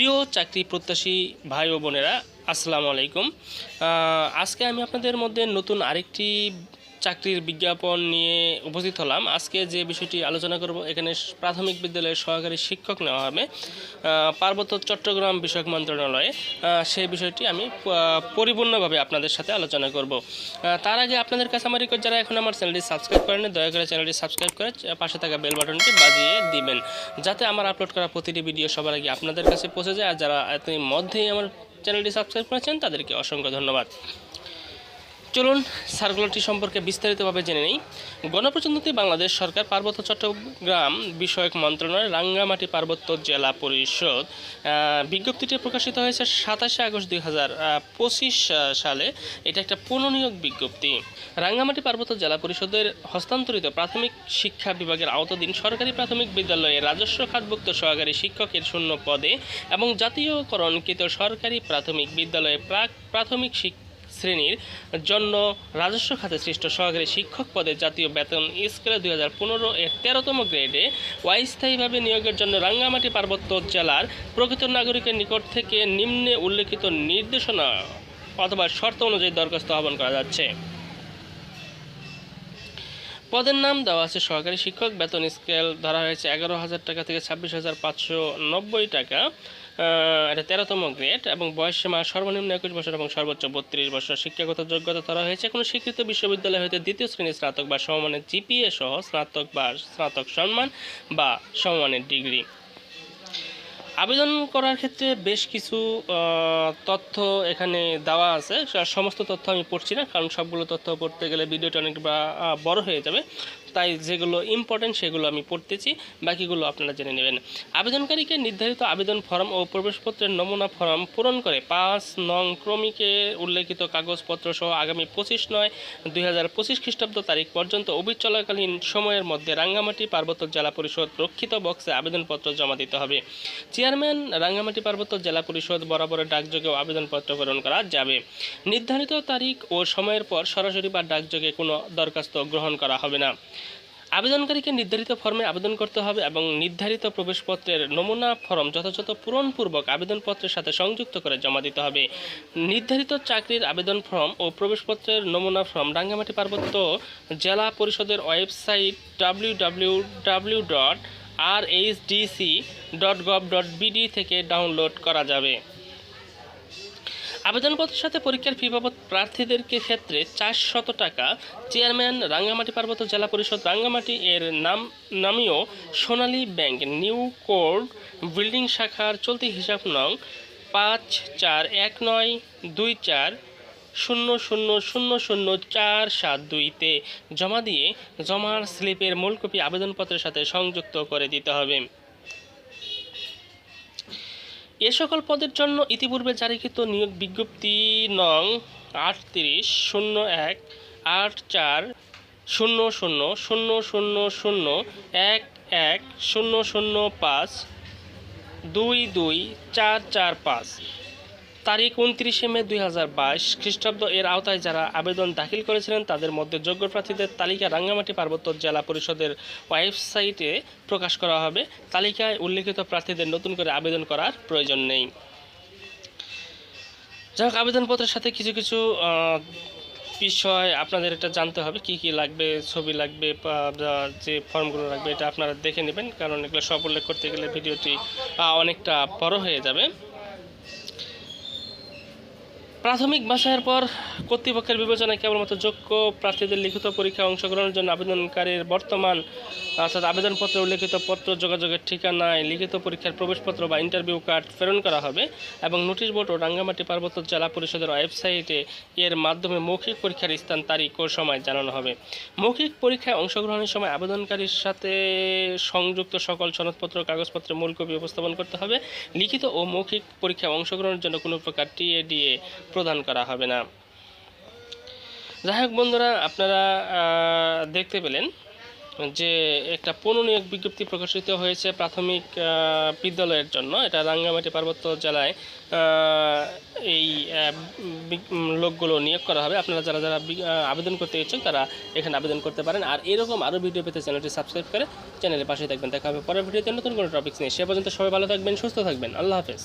প্রিয় চাকরি প্রত্যাশী ভাই ও বোনেরা আসসালামু আলাইকুম। আজকে আমি আপনাদের মধ্যে নতুন আরেকটি চাকরির বিজ্ঞাপন নিয়ে উপস্থিত হলাম। আজকে যে বিষয়টি আলোচনা করব, এখানে প্রাথমিক বিদ্যালয়ের সহকারী শিক্ষক নেওয়া হবে পার্বত্য চট্টগ্রাম বিষয়ক মন্ত্রণালয়ে। সেই বিষয়টি আমি পরিপূর্ণভাবে আপনাদের সাথে আলোচনা করব। তার আগে আপনাদের কাছে আমার রিকোয়েস্ট যারা এখন আমার চ্যানেলটি সাবস্ক্রাইব করেন দয়া করে চ্যানেলটি সাবস্ক্রাইব করে পাশে থাকা বেল বাটনটি বাজিয়ে দিবেন, যাতে আমার আপলোড করা প্রতিটি ভিডিও সবার আগে আপনাদের কাছে পৌঁছে যায়। আর যারা এতই মধ্যেই আমার চ্যানেলটি সাবস্ক্রাইব করেছেন, তাদেরকে অসংখ্য ধন্যবাদ। চলুন সার্কুলারটি সম্পর্কে বিস্তারিতভাবে জেনে নেই। গণপ্রজাতন্ত্রী বাংলাদেশ সরকার পার্বত্য চট্টগ্রাম বিষয়ক মন্ত্রণালয় রাঙ্গামাটি পার্বত্য জেলা পরিষদ বিজ্ঞপ্তিটি প্রকাশিত হয়েছে সাতাশে আগস্ট দুই হাজার পঁচিশ সালে। এটা একটা পুননিয়োগ বিজ্ঞপ্তি। রাঙ্গামাটি পার্বত্য জেলা পরিষদের হস্তান্তরিত প্রাথমিক শিক্ষা বিভাগের আওতাধীন সরকারি প্রাথমিক বিদ্যালয়ে রাজস্ব খাতভুক্ত সহকারী শিক্ষকের শূন্য পদে এবং জাতীয়করণকৃত সরকারি প্রাথমিক বিদ্যালয়ে প্রাক, প্রাথমিক শিক্ষা শ্রেণির জন্য রাজস্ব খাতে সৃষ্ট সহকারী শিক্ষক পদে জাতীয় বেতন স্কেলে দুই হাজার পনেরো এর তেরোতম গ্রেডে অস্থায়ীভাবে নিয়োগের জন্য রাঙ্গামাটি পার্বত্য জেলার প্রকৃত নাগরিকের নিকট থেকে নিম্নে উল্লেখিত নির্দেশনা অথবা শর্ত অনুযায়ী দরখাস্ত আহ্বান করা যাচ্ছে। পদের নাম দেওয়া আছে সহকারী শিক্ষক। বেতন স্কেল ধরা হয়েছে এগারো হাজার টাকা থেকে ছাব্বিশ হাজার পাঁচশো নব্বই টাকা। এটা তেরোতম গ্রেড এবং বয়স সীমা সর্বনিম্ন একুশ বছর এবং সর্বোচ্চ বত্রিশ বছর শিক্ষাগত যোগ্যতা ধরা হয়েছে। কোনো স্বীকৃত বিশ্ববিদ্যালয় হতে দ্বিতীয় শ্রেণির স্নাতক বা সমমানের জিপিএ সহ স্নাতক বা স্নাতক সম্মান বা সমমানের ডিগ্রি। আবেদন করার ক্ষেত্রে বেশ কিছু তথ্য এখানে দেওয়া আছে। সমস্ত তথ্য আমি পড়ছি না, কারণ সবগুলো তথ্য পড়তে গেলে ভিডিওটা অনেক বা- বড় হয়ে যাবে। তাই যেগুলো ইম্পর্টেন্ট সেগুলো আমি পড়তেছি, বাকিগুলো আপনারা জেনে নেবেন। আবেদনকারীকে নির্ধারিত আবেদন ফর্ম ও প্রবেশপত্রের নমুনা ফর্ম পূরণ করে পাঁচ নং ক্রমিকে উল্লেখিত কাগজপত্র সহ আগামী পঁচিশ নয় দুই হাজার পঁচিশ খ্রিস্টাব্দ তারিখ পর্যন্ত অভিযোগ চলাকালীন সময়ের মধ্যে রাঙ্গামাটি পার্বত্য জেলা পরিষদ রক্ষিত বক্সে আবেদনপত্র জমা দিতে হবে। চেয়ারম্যান, রাঙ্গামাটি পার্বত্য জেলা পরিষদ বরাবরের ডাকযোগেও আবেদনপত্র প্রেরণ করা যাবে। নির্ধারিত তারিখ ও সময়ের পর সরাসরি বা ডাকযোগে কোনো দরখাস্ত গ্রহণ করা হবে না। আবেদনকারীকে নির্ধারিত ফর্মে আবেদন করতে হবে এবং নির্ধারিত প্রবেশপত্রের নমুনা ফর্ম যথাযথ পূরণপূর্বক আবেদনপত্রের সাথে সংযুক্ত করে জমা দিতে হবে। নির্ধারিত চাকরির আবেদন ফর্ম ও প্রবেশপত্রের নমুনা ফর্ম রাঙ্গামাটি পার্বত্য জেলা পরিষদের website W dot R HDC dot gov dot BD থেকে ডাউনলোড করা যাবে। আবেদনপত্রের সাথে পরীক্ষার ফি বাবদ প্রার্থীদেরকে ক্ষেত্রে চারশত টাকা। চেয়ারম্যান রাঙ্গামাটি পার্বত্য জেলা পরিষদ রাঙ্গামাটি এর নাম নামীয় Sonali bank, new court building শাখার চলতি হিসাব নং পাঁচ চার এক নয় দুই চার শূন্য শূন্য শূন্য শূন্য চার সাত দুইতে জমা দিয়ে জমার স্লিপের মূল কপি আবেদনপত্রের সাথে সংযুক্ত করে দিতে হবে। এ সকল পদের জন্য ইতিপূর্বে জারিকৃত নিয়োগ বিজ্ঞপ্তি নং আট তিরিশ শূন্য এক আট চার শূন্য শূন্য শূন্য শূন্য শূন্য এক এক শূন্য শূন্য পাঁচ দুই দুই চার চার পাঁচ। তারিখ উনত্রিশে মে দুই হাজার বাইশ খ্রিস্টাব্দ এর আওতায় যারা আবেদন দাখিল করেছিলেন, তাদের মধ্যে যোগ্য প্রার্থীদের তালিকা রাঙ্গামাটি পার্বত্য জেলা পরিষদের ওয়েবসাইটে প্রকাশ করা হবে। তালিকায় উল্লেখিত প্রার্থীদের নতুন করে আবেদন করার প্রয়োজন নেই। যাই হোক, আবেদনপত্রের সাথে কিছু কিছু বিষয় আপনাদের এটা জানতে হবে। কি কি লাগবে, ছবি লাগবে যে ফর্মগুলো লাগবে, এটা আপনারা দেখে নেবেন, কারণ এগুলো সব উল্লেখ করতে গেলে ভিডিওটি অনেকটা বড় হয়ে যাবে। প্রাথমিক বাছাইয়ের পর কর্তৃপক্ষের বিবেচনায় কেবলমাত্র যোগ্য প্রার্থীদের লিখিত পরীক্ষায় অংশগ্রহণের জন্য আবেদনকারীর বর্তমান, অর্থাৎ আবেদনপত্রে, উল্লেখিত পত্র, যোগাযোগের ঠিকানায় লিখিত পরীক্ষার প্রবেশপত্র বা ইন্টারভিউ কার্ড প্রেরণ করা হবে এবং নোটিশ বোর্ড ও রাঙ্গামাটি পার্বত্য জেলা পরিষদের ওয়েবসাইটে এর মাধ্যমে মৌখিক পরীক্ষার স্থান, তারিখ ও সময় জানানো হবে। মৌখিক পরীক্ষায় অংশগ্রহণের সময় আবেদনকারীর সাথে সংযুক্ত সকল সনদপত্র, কাগজপত্রের মূল কপি উপস্থাপন করতে হবে। লিখিত ও মৌখিক পরীক্ষায় অংশগ্রহণের জন্য কোনো প্রকার টিএডিএ প্রদান করা হবে না। যাই হোক বন্ধুরা, আপনারা দেখতে পেলেন যে একটা পুনর্নিয়োগ বিজ্ঞপ্তি প্রকাশিত হয়েছে প্রাথমিক বিদ্যালয়ের জন্য। এটা রাঙ্গামাটি পার্বত্য জেলায় এই লোকগুলো নিয়োগ করা হবে। আপনারা যারা যারা আবেদন করতে ইচ্ছুক, তারা এখানে আবেদন করতে পারেন। আর এরকম আরও ভিডিও পেতে চ্যানেলটি সাবস্ক্রাইব করে চ্যানেলের পাশে থাকবেন। দেখা হবে পরের ভিডিওতে নতুন কোনো টপিক্স নিয়ে। সে পর্যন্ত সবাই ভালো থাকবেন, সুস্থ থাকবেন। আল্লাহ হাফেজ।